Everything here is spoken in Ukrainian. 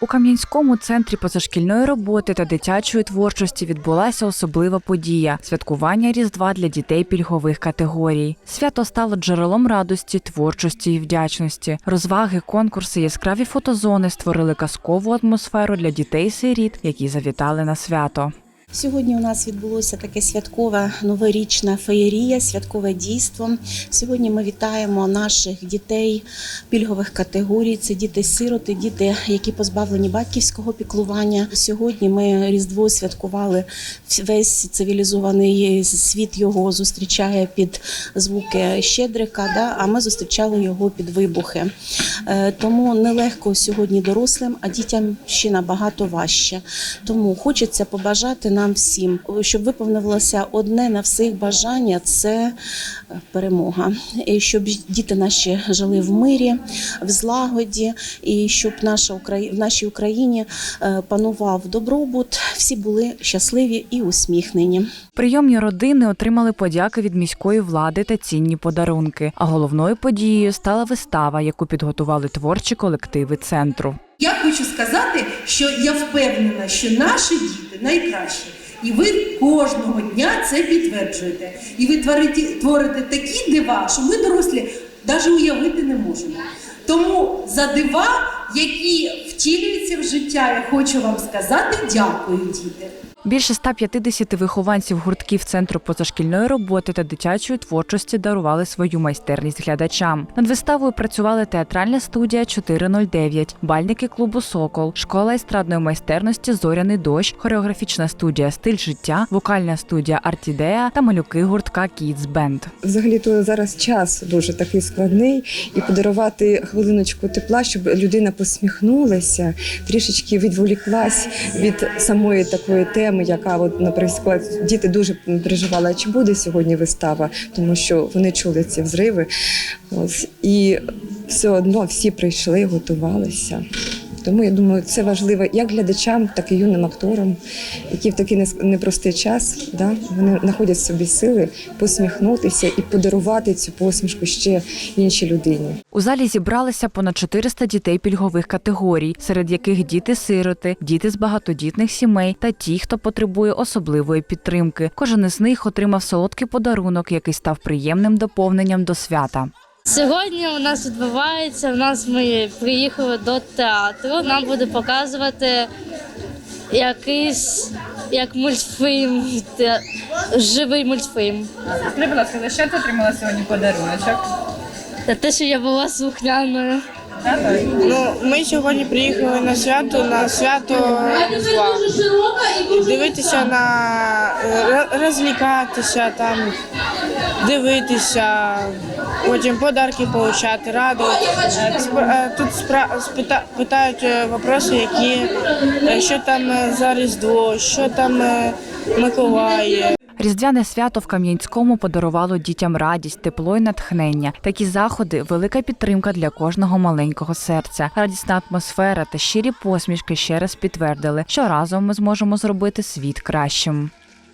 У Кам'янському центрі позашкільної роботи та дитячої творчості відбулася особлива подія святкування Різдва для дітей пільгових категорій. Свято стало джерелом радості, творчості і вдячності. Розваги, конкурси, яскраві фотозони створили казкову атмосферу для дітей-сиріт, які завітали на свято. Сьогодні у нас відбулося таке святкове новорічна феєрія, святкове дійство. Сьогодні ми вітаємо наших дітей пільгових категорій. Це діти-сироти, діти, які позбавлені батьківського піклування. Сьогодні ми Різдво святкували. Весь цивілізований світ його зустрічає під звуки щедрика. Да? А ми зустрічали його під вибухи. Е, Тому нелегко сьогодні дорослим, а дітям ще набагато важче. Тому хочеться побажати нам всім, щоб виповнилося одне на всіх бажання це е, перемога. І щоб діти наші жили в мирі, в злагоді, і щоб наша Украї... в нашій Україні е, панував добробут, всі були щасливі і усміхнені. Прийомні родини отримали подяки від міської влади та цінні подарунки. А головною подією стала вистава, яку підготували творчі колективи центру. Я хочу сказати, що я впевнена, що наші діти найкращі. І ви кожного дня це підтверджуєте. І ви творите, творите такі дива, що ми дорослі навіть уявити не можемо. Тому за дива, які втілюються в життя, я хочу вам сказати дякую, діти. Більше 150 вихованців гуртків центру позашкільної роботи та дитячої творчості дарували свою майстерність глядачам. Над виставою працювали театральна студія 409, бальники клубу Сокол, школа естрадної майстерності Зоряний дощ, хореографічна студія Стиль життя, вокальна студія Артідея та малюки гуртка Kids Band. Взагалі то зараз час дуже такий складний, і подарувати хвилиночку тепла, щоб людина посміхнулася, трішечки відволіклась від самої такої теми, яка от, наприклад, діти дуже переживали, чи буде сьогодні вистава, тому що вони чули ці взриви. Ось і все одно всі прийшли, готувалися. Тому я думаю, це важливо як глядачам, так і юним акторам, які в такий непростий час да, вони знаходять собі сили посміхнутися і подарувати цю посмішку ще іншій людині. У залі зібралися понад 400 дітей пільгових категорій, серед яких діти-сироти, діти з багатодітних сімей та ті, хто потребує особливої підтримки. Кожен із них отримав солодкий подарунок, який став приємним доповненням до свята. Сьогодні у нас відбувається. У нас ми приїхали до театру. Нам буде показувати якийсь як мультфільм, те- живий мультфільм. Скажи, будь ласка, за що ти отримала сьогодні подаруночок? Та те, що я була слухняною. Ну, ми сьогодні приїхали на свято, на свято Різдва. Дивитися на ро- розлікатися, там, дивитися, потім подарки отримати, радувати. Е, е, Тут питають е, вопроси, які що там за Різдво, що там Миколай. Різдвяне свято в Кам'янському подарувало дітям радість, тепло і натхнення. Такі заходи велика підтримка для кожного маленького серця. Радісна атмосфера та щирі посмішки ще раз підтвердили, що разом ми зможемо зробити світ кращим.